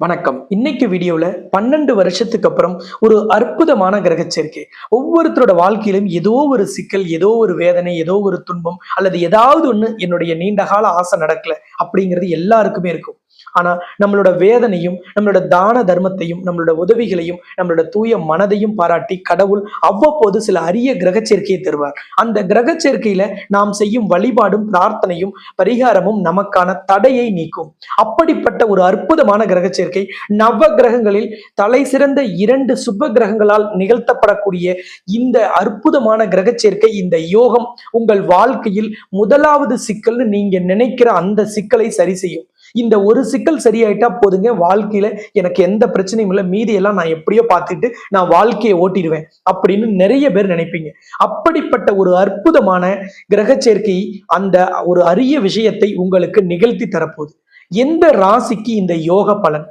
வணக்கம். இன்னைக்கு வீடியோல பன்னெண்டு வருஷத்துக்கு அப்புறம் ஒரு அற்புதமான கிரக சேர்க்கை. ஒவ்வொருத்தரோட வாழ்க்கையிலும் ஏதோ ஒரு சிக்கல் ஏதோ ஒரு வேதனை ஏதோ ஒரு துன்பம் அல்லது ஏதாவது ஒண்ணு என்னுடைய நீண்ட கால ஆசை நடக்கல அப்படிங்கிறது எல்லாருக்குமே இருக்கும். ஆனா நம்மளோட வேதனையும் நம்மளோட தான தர்மத்தையும் நம்மளோட உதவிகளையும் நம்மளோட தூய மனதையும் பாராட்டி கடவுள் அவ்வப்போது சில அரிய கிரக சேர்க்கையை தருவார். அந்த கிரக சேர்க்கையில நாம் செய்யும் வழிபாடும் பிரார்த்தனையும் பரிகாரமும் நமக்கான தடையை நீக்கும். அப்படிப்பட்ட ஒரு அற்புதமான கிரக சேர்க்கை நவ கிரகங்களில் தலை சிறந்த இரண்டு சுப கிரகங்களால் நிகழ்த்தப்படக்கூடிய இந்த அற்புதமான கிரக சேர்க்கை இந்த யோகம் உங்கள் வாழ்க்கையில் முதலாவது சிக்கல்னு நீங்க நினைக்கிற அந்த சிக்கலை சரி செய்யும். இந்த ஒரு சிக்கல் சரியாயிட்டா போதுங்க. வாழ்க்கையில எனக்கு எந்த பிரச்சனையும் இல்லை. மீதி எல்லாம் நான் எப்படியோ பார்த்துட்டு நான் வாழ்க்கையை ஓட்டிடுவேன் அப்படின்னு நிறைய பேர் நினைப்பீங்க. அப்படிப்பட்ட ஒரு அற்புதமான கிரக சேர்க்கை அந்த ஒரு அரிய விஷயத்தை உங்களுக்கு நிகழ்த்தி தரப்போகுது. எந்த ராசிக்கு இந்த யோக பலன்?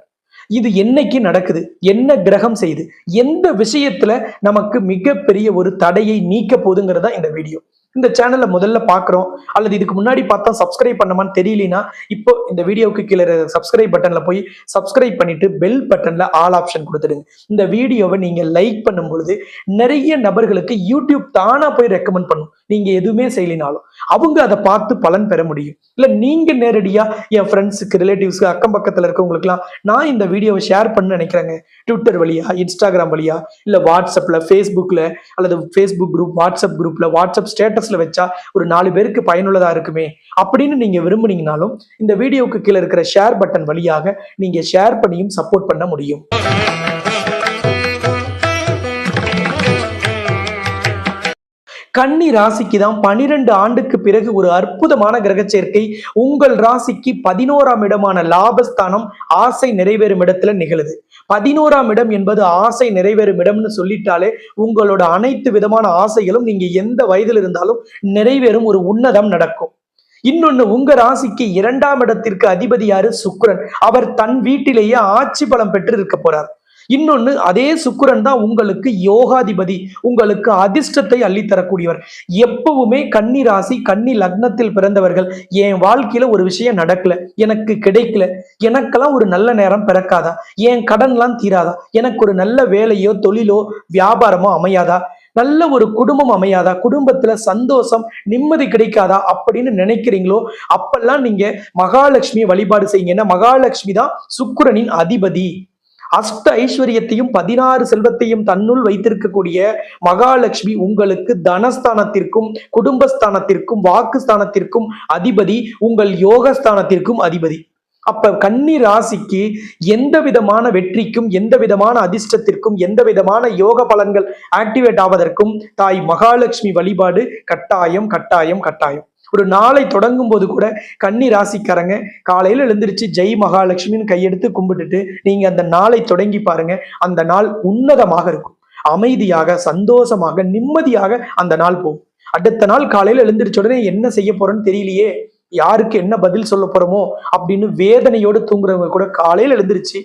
இது என்னைக்கு நடக்குது? என்ன கிரகம் செய்யுது? எந்த விஷயத்துல நமக்கு மிகப்பெரிய ஒரு தடையை நீக்க போகுதுங்கிறதா இந்த வீடியோ. இந்த சேனலை முதல்ல பார்க்குறோம் அல்லது இதுக்கு முன்னாடி பார்த்தா சப்ஸ்கிரைப் பண்ணமான்னு தெரியலனா இப்போ இந்த வீடியோவுக்கு கீழே சப்ஸ்கிரைப் பட்டனில் போய் சப்ஸ்கிரைப் பண்ணிட்டு பெல் பட்டனில் ஆல் ஆப்ஷன் கொடுத்துடுங்க. இந்த வீடியோவை நீங்கள் லைக் பண்ணும் பொழுது நிறைய நபர்களுக்கு யூடியூப் தானாக போய் ரெக்கமெண்ட் பண்ணும். நீங்கள் எதுவுமே செய்யலினாலும். அவங்க அதை பார்த்து பலன் பெற முடியும். இல்லை நீங்கள் நேரடியாக என் ஃப்ரெண்ட்ஸுக்கு ரிலேட்டிவ்ஸ்க்கு அக்கம் பக்கத்தில் இருக்கவங்களுக்குலாம் நான் இந்த வீடியோவை ஷேர் பண்ண நினைக்கிறேங்க. ட்விட்டர் வழியா இன்ஸ்டாகிராம் வழியா இல்லை வாட்ஸ்அப்பில் ஃபேஸ்புக்கில் அல்லது ஃபேஸ்புக் குரூப் வாட்ஸ்அப் குரூப்பில் வாட்ஸ்அப் ஸ்டேட்டஸ் ஸ்டேட்டஸ்ல வச்சா ஒரு நாலு பேருக்கு பயனுள்ளதா இருக்குமே அப்படின்னு நீங்க விரும்புனீங்கனாலும் இந்த வீடியோவுக்கு கீழே இருக்கிற ஷேர் பட்டன் வழியாக நீங்க ஷேர் பண்ணியும் சப்போர்ட் பண்ண முடியும். கன்னி ராசிக்கு தான் பனிரெண்டு ஆண்டுக்கு பிறகு ஒரு அற்புதமான கிரக சேர்க்கை. உங்கள் ராசிக்கு பதினோராம் இடமான லாபஸ்தானம் ஆசை நிறைவேறும் இடத்துல நிகழுது. பதினோராம் இடம் என்பது ஆசை நிறைவேறும் இடம்னு சொல்லிட்டாலே உங்களோட அனைத்து விதமான ஆசைகளும் நீங்க எந்த வயதில் இருந்தாலும் நிறைவேறும் ஒரு உன்னதம் நடக்கும். இன்னொன்னு உங்க ராசிக்கு இரண்டாம் இடத்திற்கு அதிபதி யாரு? அவர் தன் வீட்டிலேயே ஆட்சி பலம் பெற்று இருக்க போறார். இன்னொன்னு அதே சுக்கிரன் தான் உங்களுக்கு யோகாதிபதி உங்களுக்கு அதிர்ஷ்டத்தை அள்ளித்தரக்கூடியவர். எப்பவுமே கன்னி ராசி கன்னி லக்னத்தில் பிறந்தவர்கள் என் வாழ்க்கையில ஒரு விஷயம் நடக்கல எனக்கு கிடைக்கல எனக்கெல்லாம் ஒரு நல்ல நேரம் பிறக்காதா என் கடன்லாம் தீராதா எனக்கு ஒரு நல்ல வேலையோ தொழிலோ வியாபாரமோ அமையாதா நல்ல ஒரு குடும்பம் அமையாதா குடும்பத்துல சந்தோஷம் நிம்மதி கிடைக்காதா அப்படின்னு நினைக்கிறீங்களோ அப்பெல்லாம் நீங்க மகாலட்சுமி வழிபாடு செய்யுங்க. ஏன்னா மகாலட்சுமி தான் சுக்கிரனின் அதிபதி. அஷ்ட ஐஸ்வர்யத்தையும் பதினாறு செல்வத்தையும் தன்னுள் வைத்திருக்கக்கூடிய மகாலட்சுமி உங்களுக்கு தனஸ்தானத்திற்கும் குடும்பஸ்தானத்திற்கும் வாக்குஸ்தானத்திற்கும் அதிபதி உங்கள் யோகஸ்தானத்திற்கும் அதிபதி. அப்ப கன்னி ராசிக்கு எந்த விதமான வெற்றிக்கும் எந்த விதமான அதிர்ஷ்டத்திற்கும் எந்த விதமான யோக பலன்கள் ஆக்டிவேட் ஆவதற்கும் தாய் மகாலட்சுமி வழிபாடு கட்டாயம் கட்டாயம் கட்டாயம். ஒரு நாளை தொடங்கும் போது கூட கன்னி ராசிக்காரங்க காலையில எழுந்திருச்சு ஜெய் மகாலட்சுமின்னு கையெடுத்து கும்பிட்டுட்டு நீங்க அந்த நாளை தொடங்கி பாருங்க. அந்த நாள் உன்னதமாக இருக்கும். அமைதியாக சந்தோஷமாக நிம்மதியாக அந்த நாள் போகும். அடுத்த நாள் காலையில் எழுந்திரிச்ச உடனே என்ன செய்ய போறேன்னு தெரியலையே. யாருக்கு என்ன பதில் சொல்ல போறோமோ அப்படின்னு வேதனையோடு தூங்குறவங்க கூட காலையில எழுந்திருச்சு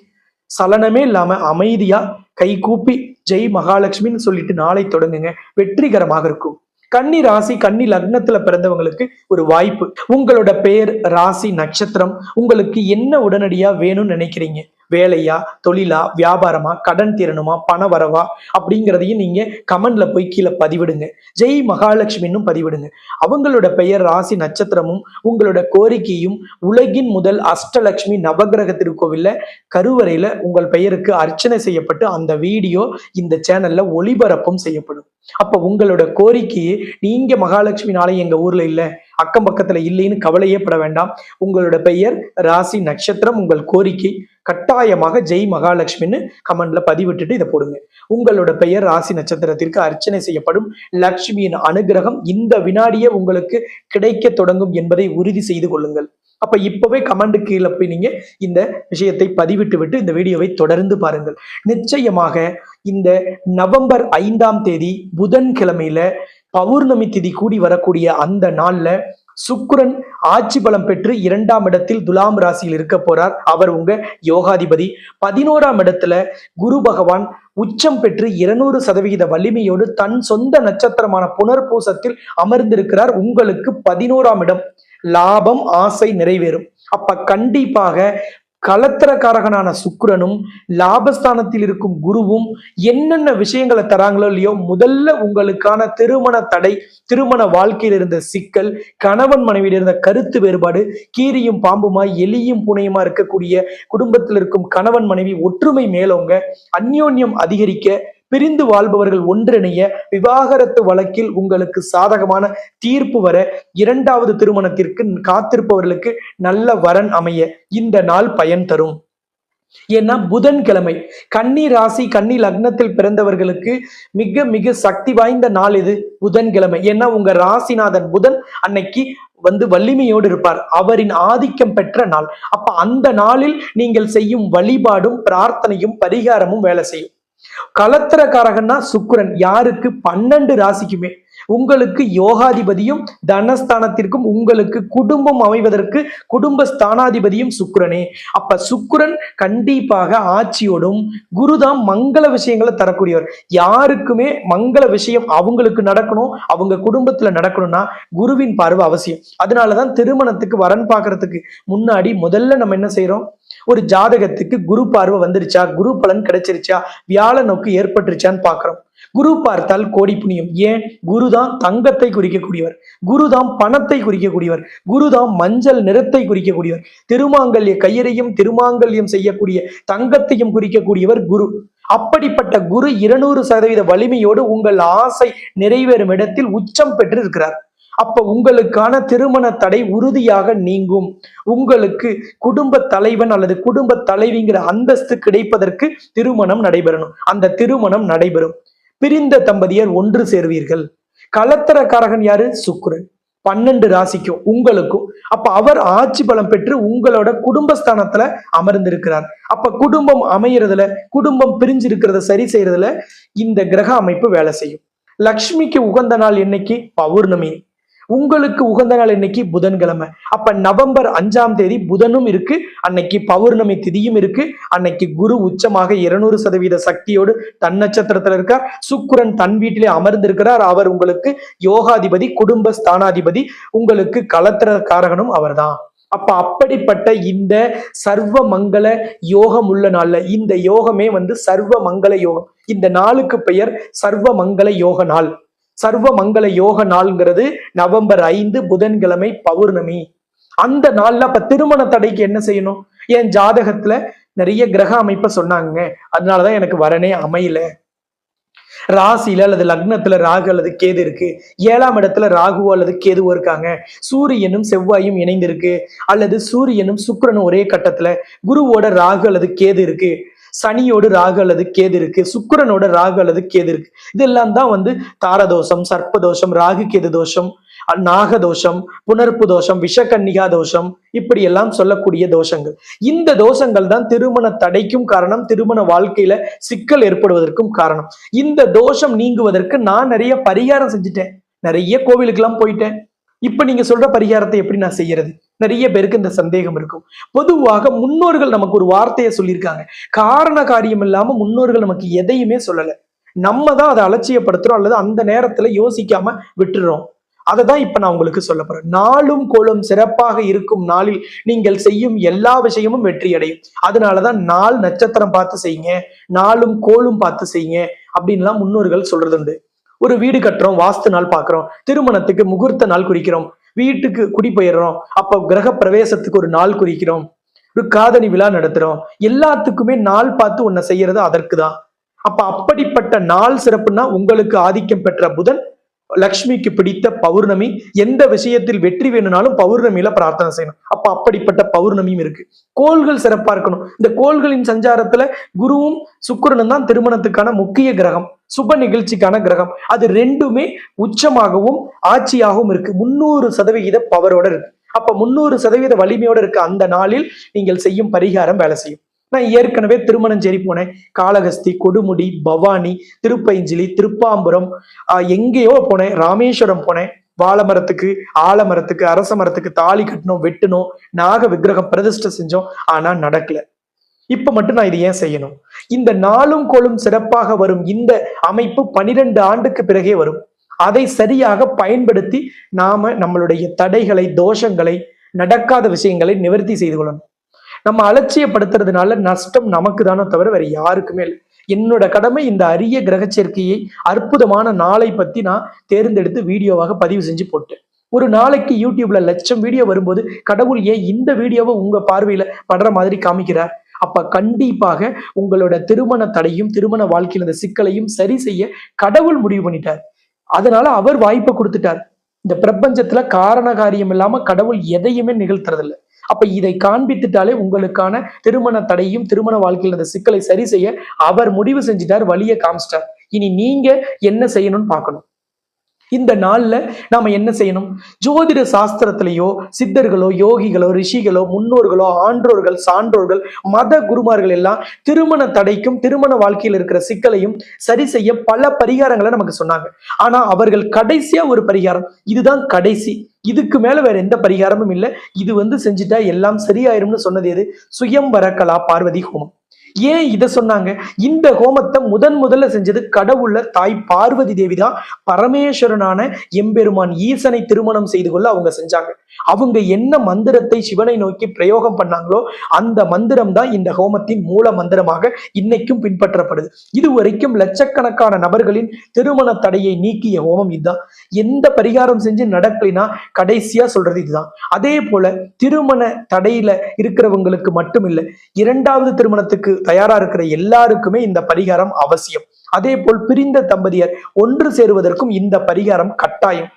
சலனமே இல்லாம அமைதியா கை கூப்பி ஜெய் மகாலட்சுமின்னு சொல்லிட்டு நாளை தொடங்குங்க. வெற்றிகரமாக இருக்கும். கன்னி ராசி கன்னி லக்னத்துல பிறந்தவங்களுக்கு ஒரு வாய்ப்பு. உங்களோட பெயர் ராசி நட்சத்திரம். உங்களுக்கு என்ன உடனடியா வேணும்னு நினைக்கிறீங்க? வேலையா தொழிலா வியாபாரமா கடன் திறனுமா பண வரவா அப்படிங்கிறதையும் நீங்க கமெண்ட்ல போய் கீழே பதிவிடுங்க. ஜெய் மகாலட்சுமின்னும் பதிவிடுங்க. அவங்களோட பெயர் ராசி நட்சத்திரமும் உங்களோட கோரிக்கையும் உலகின் முதல் அஷ்டலட்சுமி நவகிரக திருக்கோவில்ல கருவறையில உங்கள் பெயருக்கு அர்ச்சனை செய்யப்பட்டு அந்த வீடியோ இந்த சேனல்ல ஒளிபரப்பும் செய்யப்படும். அப்ப உங்களோட கோரிக்கையை நீங்க மகாலட்சுமி நாளை எங்க ஊர்ல இல்ல அக்கம் பக்கத்துல இல்லைன்னு கவலையே பட வேண்டாம். உங்களோட பெயர் ராசி நட்சத்திரம் உங்கள் கோரிக்கை கட்டாயமாக ஜெய் மகாலட்சுமின்னு கமெண்ட்ல பதிவிட்டுட்டு இதை போடுங்க. உங்களோட பெயர் ராசி நட்சத்திரத்திற்கு அர்ச்சனை செய்யப்படும். லட்சுமியின் அனுகிரகம் இந்த வினாடியே உங்களுக்கு கிடைக்க தொடங்கும் என்பதை உறுதி செய்து கொள்ளுங்கள். அப்ப இப்பவே கமெண்ட் கீழே போய் நீங்க இந்த விஷயத்தை பதிவிட்டு விட்டு இந்த வீடியோவை தொடர்ந்து பாருங்கள். நிச்சயமாக இந்த நவம்பர் ஐந்தாம் தேதி புதன்கிழமையில பௌர்ணமி திதி கூடி வரக்கூடிய அந்த நாள்ல சுக்குரன் ஆட்சி பலம் பெற்று இரண்டாம் இடத்தில் துலாம் ராசியில் இருக்க போறார். அவர் உங்க யோகாதிபதி. பதினோராம் இடத்துல குரு பகவான் உச்சம் பெற்று இருநூறு சதவிகித வலிமையோடு தன் சொந்த நட்சத்திரமான புனர்பூசத்தில் அமர்ந்திருக்கிறார். உங்களுக்கு பதினோராம் இடம். லாபம் ஆசை நிறைவேறும். அப்ப கண்டிப்பாக கலத்திரக்காரகனான சுக்கரனும் லாபஸ்தானத்தில் இருக்கும் குருவும் என்னென்ன விஷயங்களை தராங்களோ இல்லையோ முதல்ல உங்களுக்கான திருமண தடை திருமண வாழ்க்கையில் இருந்த சிக்கல் கணவன் மனைவியில் இருந்த கருத்து வேறுபாடு கீரியும் பாம்புமாய் எலியும் புனையுமா இருக்கக்கூடிய குடும்பத்தில் இருக்கும் கணவன் மனைவி ஒற்றுமை மேலோங்க அந்யோன்யம் அதிகரிக்க பிரிந்து வாழ்பவர்கள் ஒன்றிணைய விவாகரத்து வழக்கில் உங்களுக்கு சாதகமான தீர்ப்பு வர இரண்டாவது திருமணத்திற்கு காத்திருப்பவர்களுக்கு நல்ல வரன் அமைய இந்த நாள் பயன் தரும். ஏன்னா புதன்கிழமை கன்னி ராசி கன்னி லக்னத்தில் பிறந்தவர்களுக்கு மிக மிக சக்தி வாய்ந்த நாள் இது புதன்கிழமை. ஏன்னா உங்க ராசிநாதன் புதன் அன்னைக்கு வந்து வலிமையோடு இருப்பார். அவரின் ஆதிக்கம் பெற்ற நாள். அப்ப அந்த நாளில் நீங்கள் செய்யும் வழிபாடும் பிரார்த்தனையும் பரிகாரமும் வேலை செய்யும். கலத்திரக்காரகன்னா சுக்கிரன். யாருக்கு? பன்னெண்டு ராசிக்குமே. உங்களுக்கு யோகாதிபதியும் தனஸ்தானத்திற்கும் உங்களுக்கு குடும்பம் அமைவதற்கு குடும்ப ஸ்தானாதிபதியும் சுக்கிரனே. அப்ப சுக்கிரன் கண்டிப்பாக ஆட்சியோடும் குருதான் மங்கள விஷயங்களை தரக்கூடியவர். யாருக்குமே மங்கள விஷயம் அவங்களுக்கு நடக்கணும் அவங்க குடும்பத்துல நடக்கணும்னா குருவின் பார்வை அவசியம். அதனாலதான் திருமணத்துக்கு வரன் பார்க்கறதுக்கு முன்னாடி முதல்ல நம்ம என்ன செய்யறோம் ஒரு ஜாதகத்துக்கு குரு பார்வை வந்துருச்சா? குரு பலன் கிடைச்சிருச்சா? வியாழ நோக்கு ஏற்பட்டுருச்சான்னு பாக்குறோம் குரு பார்த்தால் கோடி புண்ணியம். ஏன்? குருதான் தங்கத்தை குறிக்கக்கூடியவர். குருதான் பணத்தை குறிக்கக்கூடியவர். குருதான் மஞ்சள் நிறத்தை குறிக்கக்கூடியவர். திருமாங்கல்ய கையறையும் திருமாங்கல்யம் செய்யக்கூடிய தங்கத்தையும் குறிக்கக்கூடியவர் குரு. அப்படிப்பட்ட குரு இருநூறு சதவீத வலிமையோடு உங்கள் ஆசை நிறைவேறும் இடத்தில் உச்சம் பெற்று இருக்கிறார் அப்ப உங்களுக்கான திருமண தடை உறுதியாக நீங்கும். உங்களுக்கு குடும்ப தலைவன் அல்லது குடும்ப தலைவிங்கிற அந்தஸ்து கிடைப்பதற்கு திருமணம் நடைபெறணும். அந்த திருமணம் நடைபெறும். பிரிந்த தம்பதியர் ஒன்று சேர்வீர்கள். கலத்தரக்காரகன் யாரு? சுக்கிரன். பன்னெண்டு ராசிக்கும் உங்களுக்கும். அப்ப அவர் ஆட்சி பலம் பெற்று உங்களோட குடும்பஸ்தானத்துல அமர்ந்திருக்கிறார். அப்ப குடும்பம் அமையறதுல குடும்பம் பிரிஞ்சிருக்கிறத சரி செய்யறதுல இந்த கிரக அமைப்பு வேலை செய்யும். லக்ஷ்மிக்கு உகந்த நாள் என்னைக்கு? பௌர்ணமி. உங்களுக்கு உகந்த நாள் இன்னைக்கு புதன்கிழமை. அப்ப நவம்பர் அஞ்சாம் தேதி புதனும் இருக்கு அன்னைக்கு பௌர்ணமி திதியும் இருக்கு அன்னைக்கு குரு உச்சமாக இருநூறு சதவீத சக்தியோடு தன் நட்சத்திரத்துல இருக்கார். சுக்குரன் தன் வீட்டிலே அமர்ந்திருக்கிறார். அவர் உங்களுக்கு யோகாதிபதி குடும்ப ஸ்தானாதிபதி உங்களுக்கு கலத்திர காரகனும் அவர்தான். அப்ப அப்படிப்பட்ட இந்த சர்வ மங்கள யோகம் உள்ள நாள்ல இந்த யோகமே வந்து சர்வ மங்கள யோகம். இந்த நாளுக்கு பெயர் சர்வ மங்கள யோக நாள். சர்வ மங்கள யோக நாள்ங்கிறது நவம்பர் ஐந்து புதன்கிழமை பௌர்ணமி. அந்த நாள்ல அப்ப திருமண தடைக்கு என்ன செய்யணும்? என் ஜாதகத்துல நிறைய கிரக அமைப்பை சொன்னாங்க அதனாலதான் எனக்கு வரனே அமையல. ராசியில அல்லது லக்னத்துல ராகு அல்லது கேது இருக்கு. ஏழாம் இடத்துல ராகுவோ அல்லது கேதுவோ இருக்காங்க. சூரியனும் செவ்வாயும் இணைந்திருக்கு. அல்லது சூரியனும் சுக்கரனும் ஒரே கட்டத்துல குருவோட ராகு அல்லது கேது இருக்கு. சனியோடு ராகு அல்லது கேது இருக்கு சுக்கரனோட ராகு அல்லது கேது இருக்கு. இதெல்லாம் தான் வந்து தாரதோஷம் சர்ப்பதோஷம் ராகு கேது தோஷம் நாக நாகதோஷம் புனர்ப்பு தோஷம் விஷகன்னிகா தோஷம் இப்படி எல்லாம் சொல்லக்கூடிய தோஷங்கள். இந்த தோஷங்கள் தான் திருமண தடைக்கும் காரணம் திருமண வாழ்க்கையில சிக்கல் ஏற்படுவதற்கும் காரணம். இந்த தோஷம் நீங்குவதற்கு நான் நிறைய பரிகாரம் செஞ்சுட்டேன். நிறைய கோவிலுக்கெல்லாம் போயிட்டேன். இப்ப நீங்க சொல்ற பரிகாரத்தை எப்படி நான் செய்யறது? நிறைய பேருக்கு இந்த சந்தேகம் இருக்கும். பொதுவாக முன்னோர்கள் நமக்கு ஒரு வார்த்தையை சொல்லியிருக்காங்க. காரண காரியம் இல்லாம முன்னோர்கள் நமக்கு எதையுமே சொல்லல. நம்ம தான் அதை அலட்சியப்படுத்துறோம் அல்லது அந்த நேரத்துல யோசிக்காம விட்டுறோம். அதை தான் இப்ப நான் உங்களுக்கு சொல்ல போறேன். நாளும் கோளும் சிறப்பாக இருக்கும் நாளில் நீங்கள் செய்யும் எல்லா விஷயமும் வெற்றி அடையும் அதனாலதான் நாள் நட்சத்திரம் பார்த்து செய்யுங்க நாளும் கோளும் பார்த்து செய்யுங்க அப்படின்லாம் முன்னோர்கள் சொல்றது உண்டு ஒரு வீடு கட்டுறோம் வாஸ்து நாள் பார்க்குறோம் திருமணத்துக்கு முகூர்த்த நாள் குறிக்கிறோம் வீட்டுக்கு குடிபெயர்றோம் அப்ப கிரக பிரவேசத்துக்கு ஒரு நாள் குறிக்கிறோம் ஒரு காதணி விழா நடத்துறோம் எல்லாத்துக்குமே நாள் பார்த்து உன்னை செய்யறது அதற்கு தான் அப்ப அப்படிப்பட்ட நாள் சிறப்புனா உங்களுக்கு ஆதிக்கம் பெற்ற புதன் லக்ஷ்மிக்கு பிடித்த பௌர்ணமி எந்த விஷயத்தில் வெற்றி வேணும்னாலும் பௌர்ணமியில பிரார்த்தனை செய்யணும். அப்ப அப்படிப்பட்ட பௌர்ணமியும் இருக்கு. கோள்கள் சிறப்பா இருக்கணும். இந்த கோள்களின் சஞ்சாரத்துல குருவும் சுக்கிரனும் தான் திருமணத்துக்கான முக்கிய கிரகம். சுப நிகழ்ச்சிக்கான கிரகம். அது ரெண்டுமே உச்சமாகவும் ஆட்சியாகவும் இருக்கு. முன்னூறு சதவிகித பவரோட இருக்கு. அப்ப முன்னூறு சதவீத வலிமையோட இருக்க அந்த நாளில் நீங்கள் செய்யும் பரிகாரம் வேலை செய்யும். நான் ஏற்கனவே திருமணஞ்சேரி போனேன். காளகஸ்தி கொடுமுடி பவானி திருப்பைஞ்சிலி திருப்பாம்புரம் எங்கேயோ போனேன். ராமேஸ்வரம் போனேன். வாழமரத்துக்கு ஆலமரத்துக்கு அரச மரத்துக்கு தாலி கட்டணும் வெட்டணும் நாக விக்கிரகம் பிரதிஷ்டை செஞ்சோம். ஆனா நடக்கல. இப்ப மட்டும் நான் இது ஏன் செய்யணும்? இந்த நாளும் கோளும் சிறப்பாக வரும். இந்த அமைப்பு பனிரெண்டு ஆண்டுக்கு பிறகே வரும். அதை சரியாக பயன்படுத்தி நாம நம்மளுடைய தடைகளை தோஷங்களை நடக்காத விஷயங்களை நிவர்த்தி செய்து கொள்ளணும். நம்ம அலட்சியப்படுத்துறதுனால நஷ்டம் நமக்கு தானே தவிர வேற யாருக்குமே இல்லை. என்னோட கடமை இந்த அரிய கிரக சேர்க்கையை அற்புதமான நாளை பத்தி நான் தேர்ந்தெடுத்து வீடியோவாக பதிவு செஞ்சு போட்டேன். ஒரு நாளைக்கு யூடியூப்ல லட்சம் வீடியோ வரும்போது கடவுள் ஏன் இந்த வீடியோவை உங்க பார்வையில படுற மாதிரி காமிக்கிறார்? அப்ப கண்டிப்பாக உங்களோட திருமண தடையும் திருமண வாழ்க்கையில் இந்த சிக்கலையும் சரி செய்ய கடவுள் முடிவு பண்ணிட்டார். அதனால அவர் வாய்ப்பை கொடுத்துட்டார். இந்த பிரபஞ்சத்துல காரண காரியம் இல்லாம கடவுள் எதையுமே நிகழ்த்துறதில்ல. அப்ப இதை காண்பித்துட்டாலே உங்களுக்கான திருமண தடையும் திருமண வாழ்க்கையில் அந்த சிக்கலை சரி செய்ய அவர் முடிவு செஞ்சிட்டார் வழியை காமிச்சிட்டார். இனி நீங்க என்ன செய்யணும்னு பார்க்கணும். இந்த நாள்ல நாம என்ன செய்யணும்? ஜோதிட சாஸ்திரத்திலேயோ சித்தர்களோ யோகிகளோ ரிஷிகளோ முன்னோர்களோ ஆன்றோர்கள் சான்றோர்கள் மத குருமார்கள் எல்லாம் திருமண தடைக்கும் திருமண வாழ்க்கையில் இருக்கிற சிக்கலையும் சரி செய்ய பல பரிகாரங்களை நமக்கு சொன்னாங்க. ஆனா அவர்கள் கடைசியா ஒரு பரிகாரம். இதுதான் கடைசி. இதுக்கு மேல வேற எந்த பரிகாரமும் இல்லை. இது வந்து செஞ்சுட்டா எல்லாம் சரியாயிரும்னு சொன்னது எது? சுயம்பரக்கலா பார்வதி ஹோமம். ஏன் இதை சொன்னாங்க? இந்த ஹோமத்தை முதன் முதல்ல செஞ்சது கடவுள்ல தாய் பார்வதி தேவி தான். பரமேஸ்வரனான எம்பெருமான் ஈசனை திருமணம் செய்து கொள்ள அவங்க செஞ்சாங்க. அவங்க என்ன மந்திரத்தை சிவனை நோக்கி பிரயோகம் பண்ணாங்களோ அந்த மந்திரம் தான் இந்த ஹோமத்தின் மூல மந்திரமாக இன்னைக்கும் பின்பற்றப்படுது. இது வரைக்கும் லட்சக்கணக்கான நபர்களின் திருமண தடையை நீக்கிய ஹோமம் இதுதான். எந்த பரிகாரம் செஞ்சு நடக்கலைன்னா கடைசியா சொல்றது இதுதான். அதே போல திருமண தடையில இருக்கிறவங்களுக்கு மட்டும் இல்லை இரண்டாவது திருமணத்துக்கு தயாரா இருக்கிற எல்லாருக்குமே இந்த பரிகாரம் அவசியம். அதே போல் பிரிந்த தம்பதியர் ஒன்று சேருவதற்கும் இந்த பரிகாரம் கட்டாயம்.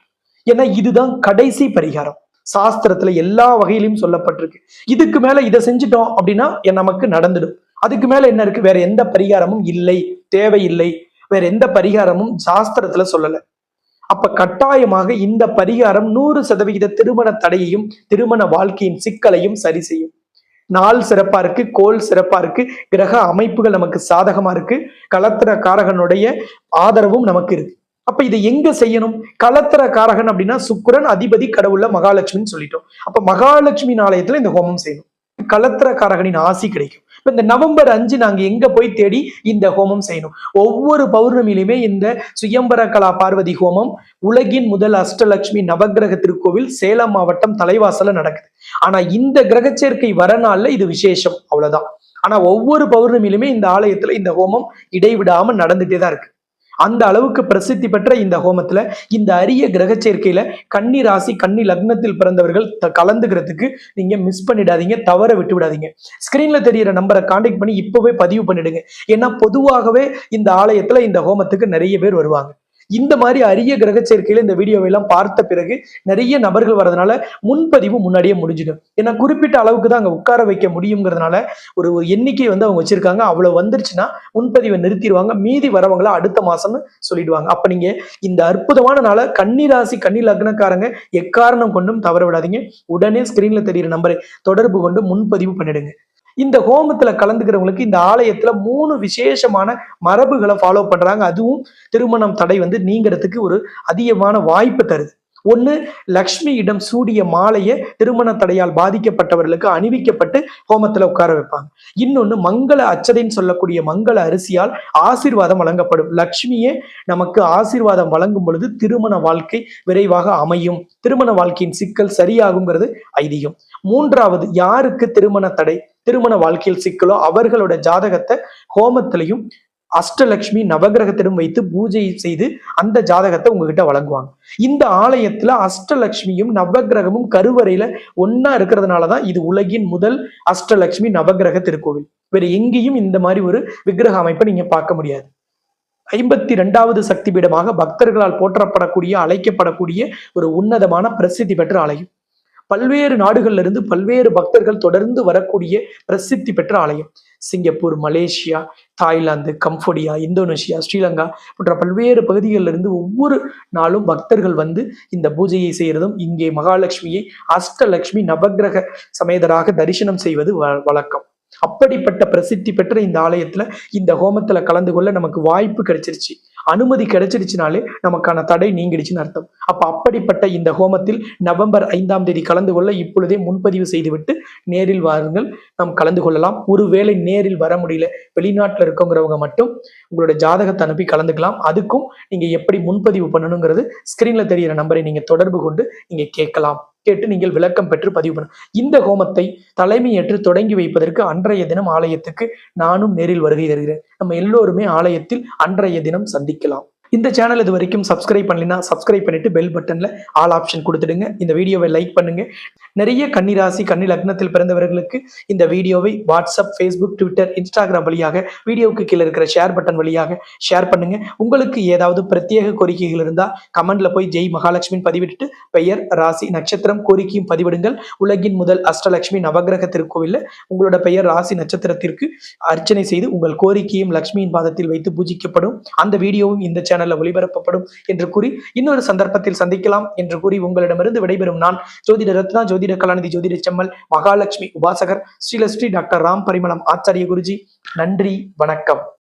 ஏன்னா இதுதான் கடைசி பரிகாரம். சாஸ்திரத்துல எல்லா வகையிலும் சொல்லப்பட்டிருக்கு. இதுக்கு மேல இதை செஞ்சிட்டோம் அப்படின்னா நமக்கு நடந்துடும். அதுக்கு மேல என்ன இருக்கு? வேற எந்த பரிகாரமும் இல்லை தேவையில்லை. வேற எந்த பரிகாரமும் சாஸ்திரத்துல சொல்லல. அப்ப கட்டாயமாக இந்த பரிகாரம் நூறு சதவிகித திருமண தடையையும் திருமண வாழ்க்கையின் சிக்கலையும் சரி செய்யும். நாள் சிறப்பா இருக்கு கோல் சிறப்பா இருக்கு கிரக அமைப்புகள் நமக்கு சாதகமா இருக்கு கலத்திர காரகனுடைய ஆதரவும் நமக்கு இருக்கு. அப்ப இதை எங்க செய்யணும்? கலத்திர காரகன் அப்படின்னா சுக்கரன் அதிபதி கடவுள்ல மகாலட்சுமின்னு சொல்லிட்டோம். அப்ப மகாலட்சுமி ஆலயத்துல இந்த ஹோமம் செய்யணும். கலத்திர காரகனின் ஆசி கிடைக்கும். இப்போ இந்த நவம்பர் அஞ்சு நாங்கள் எங்கே போய் தேடி இந்த ஹோமம் செய்யணும்? ஒவ்வொரு பௌர்ணமியிலுமே இந்த சுயம்பர கலா பார்வதி ஹோமம் உலகின் முதல் அஷ்டலட்சுமி நவக்கிரக திருக்கோவில் சேலம் மாவட்டம் தலைவாசல நடக்குது. ஆனா இந்த கிரகச்சேர்க்கை வர வரனால இது விசேஷம் அவ்வளவுதான். ஆனா ஒவ்வொரு பௌர்ணமியிலுமே இந்த ஆலயத்துல இந்த ஹோமம் இடைவிடாம நடந்துட்டே தான் இருக்கு. அந்த அளவுக்கு பிரசித்தி பெற்ற இந்த ஹோமத்துல இந்த அரிய கிரக சேர்க்கையில கன்னி ராசி கன்னி லக்னத்தில் பிறந்தவர்கள் த- கலந்துக்கிறதுக்கு நீங்க மிஸ் பண்ணிடாதீங்க தவற விட்டு விடாதீங்க. ஸ்கிரீன்ல தெரியிற நம்பரை காண்டாக்ட் பண்ணி இப்பவே பதிவு பண்ணிடுங்க. ஏன்னா பொதுவாகவே இந்த ஆலயத்துல இந்த ஹோமத்துக்கு நிறைய பேர் வருவாங்க. இந்த மாதிரி அரிய கிரக சேர்க்கையில இந்த வீடியோவை எல்லாம் பார்த்த பிறகு நிறைய நபர்கள் வரதுனால முன்பதிவு முன்னாடியே முடிஞ்சிடும் ஏன்னா குறிப்பிட்ட அளவுக்கு தான் அங்க உட்கார வைக்க முடியுங்கிறதுனால ஒரு ஒரு எண்ணிக்கை வந்து அவங்க வச்சிருக்காங்க. அவ்வளவு வந்துருச்சுன்னா முன்பதிவை நிறுத்திடுவாங்க. மீதி வரவங்கள அடுத்த மாசம்னு சொல்லிடுவாங்க. அப்ப நீங்க இந்த அற்புதமான நாளை கன்னிராசி கன்னி லக்னக்காரங்க எக்காரணம் கொண்டும் தவற விடாதீங்க. உடனே ஸ்கிரீன்ல தெரியிற நம்பரை தொடர்பு கொண்டு முன்பதிவு பண்ணிடுங்க. இந்த ஹோமத்துல கலந்துக்கிறவங்களுக்கு இந்த ஆலயத்துல மூணு விசேஷமான மரபுகளை ஃபாலோ பண்றாங்க. அதுவும் திருமணம் தடை வந்து நீங்கிறதுக்கு ஒரு அதிகமான வாய்ப்பு தருது. ஒண்ணு லக்ஷ்மியிடம் சூடிய மாலையை திருமண தடையால் பாதிக்கப்பட்டவர்களுக்கு அணிவிக்கப்பட்டு ஹோமத்துல உட்கார வைப்பாங்க. இன்னொன்னு மங்கள அச்சதைன்னு சொல்லக்கூடிய மங்கள அரிசியால் ஆசீர்வாதம் வழங்கப்படும். லக்ஷ்மியே நமக்கு ஆசீர்வாதம் வழங்கும் பொழுது திருமண வாழ்க்கை விரைவாக அமையும். திருமண வாழ்க்கையின் சிக்கல் சரியாகுங்கிறது ஐதீகம். மூன்றாவது யாருக்கு திருமண தடை? திருமண வாழ்க்கையில் சிக்கலோ அவர்களோட ஜாதகத்தை ஹோமத்திலையும் அஷ்டலக்ஷ்மி நவகிரகத்திடம் வைத்து பூஜை செய்து அந்த ஜாதகத்தை உங்ககிட்ட வழங்குவாங்க. இந்த ஆலயத்துல அஷ்டலக்ஷ்மியும் நவகிரகமும் கருவறையில ஒன்னா இருக்கிறதுனாலதான் இது உலகின் முதல் அஷ்டலக்ஷ்மி நவகிரக திருக்கோவில். வேற எங்கேயும் இந்த மாதிரி ஒரு விக்கிரக அமைப்பை நீங்க பார்க்க முடியாது. ஐம்பத்தி ரெண்டாவது சக்தி பீடமாக பக்தர்களால் போற்றப்படக்கூடிய அழைக்கப்படக்கூடிய ஒரு உன்னதமான பிரசித்தி பெற்ற ஆலயம். பல்வேறு நாடுகள்ல இருந்து பல்வேறு பக்தர்கள் தொடர்ந்து வரக்கூடிய பிரசித்தி பெற்ற ஆலயம். Singapore Malaysia Thailand Cambodia Indonesia Sri Lanka போன்ற பல்வேறு பகுதிகளில் இருந்து ஒவ்வொரு நாளும் பக்தர்கள் வந்து இந்த பூஜையை செய்யறதும் இங்கே மகாலட்சுமியை அஷ்டலட்சுமி நவக்கிரக சமேதராக தரிசனம் செய்வது வ- வழக்கம். அப்படிப்பட்ட பிரசித்தி பெற்ற இந்த ஆலயத்துல இந்த ஹோமத்துல கலந்து கொள்ள நமக்கு வாய்ப்பு கிடைச்சிருச்சு. அனுமதி கிடைச்சிருச்சுனாலே நமக்கான தடை நீங்கிடுச்சுன்னு அர்த்தம். அப்ப அப்படிப்பட்ட இந்த ஹோமத்தில் நவம்பர் ஐந்தாம் தேதி கலந்து கொள்ள இப்பொழுதே முன்பதிவு செய்துவிட்டு நேரில் வாருங்கள். நாம் கலந்து கொள்ளலாம். ஒருவேளை நேரில் வர முடியல. வெளிநாட்டில் இருக்கவங்கிறவங்க மட்டும் உங்களோட ஜாதகத்தை அனுப்பி கலந்துக்கலாம். அதுக்கும் நீங்க எப்படி முன்பதிவு பண்ணணுங்கிறது ஸ்கிரீன்ல தெரியிற நம்பரை நீங்க தொடர்பு கொண்டு நீங்க கேட்கலாம். கேட்டு நீங்கள் விளக்கம் பெற்று பதிவு பண்ண இந்த ஹோமத்தை தலைமையேற்று தொடங்கி வைப்பதற்கு அன்றைய தினம் ஆலயத்துக்கு நானும் நேரில் வருகை தருகிறேன். நம்ம எல்லோருமே ஆலயத்தில் அன்றைய தினம் சந்திக்கலாம். இந்த சேனல் இது வரைக்கும் சப்ஸ்கிரைப் பண்ணலைன்னா சப்ஸ்கிரைப் பண்ணிட்டு பெல் பட்டன்ல ஆல் ஆப்ஷன் கொடுத்துடுங்க. இந்த வீடியோவை லைக் பண்ணுங்க. நிறைய கன்னிராசி கன்னி லக்னத்தில் பிறந்தவர்களுக்கு இந்த வீடியோவை வாட்ஸ்அப் ஃபேஸ்புக் ட்விட்டர் இன்ஸ்டாகிராம் வழியாக வீடியோவுக்கு கீழே இருக்கிற ஷேர் பட்டன் வழியாக ஷேர் பண்ணுங்க. உங்களுக்கு ஏதாவது பிரத்யேக கோரிக்கைகள் இருந்தால் கமெண்ட்ல போய் ஜெய் மகாலட்சுமின்னு பதிவிட்டுட்டு பெயர் ராசி நட்சத்திரம் கோரிக்கையும் பதிவிடுங்கள். உலகின் முதல் அஷ்டலட்சுமி நவகிரக திருக்கோவில்ல உங்களோட பெயர் ராசி நட்சத்திரத்திற்கு அர்ச்சனை செய்து உங்கள் கோரிக்கையும் லட்சுமியின் பாதத்தில் வைத்து பூஜிக்கப்படும். அந்த வீடியோவும் இந்த சேனல் சேனல்ல ஒளிபரப்பப்படும் என்று கூறி இன்னொரு சந்தர்ப்பத்தில் சந்திக்கலாம் என்று கூறி உங்களிடமிருந்து விடைபெறும் நான் ஜோதிட ரத்னா ஜோதிட கலாநிதி ஜோதிட செம்மல் மகாலட்சுமி உபாசகர் ஸ்ரீலஸ்ரீ டாக்டர் ராம் பரிமளம் ஆச்சாரிய குருஜி. நன்றி வணக்கம்.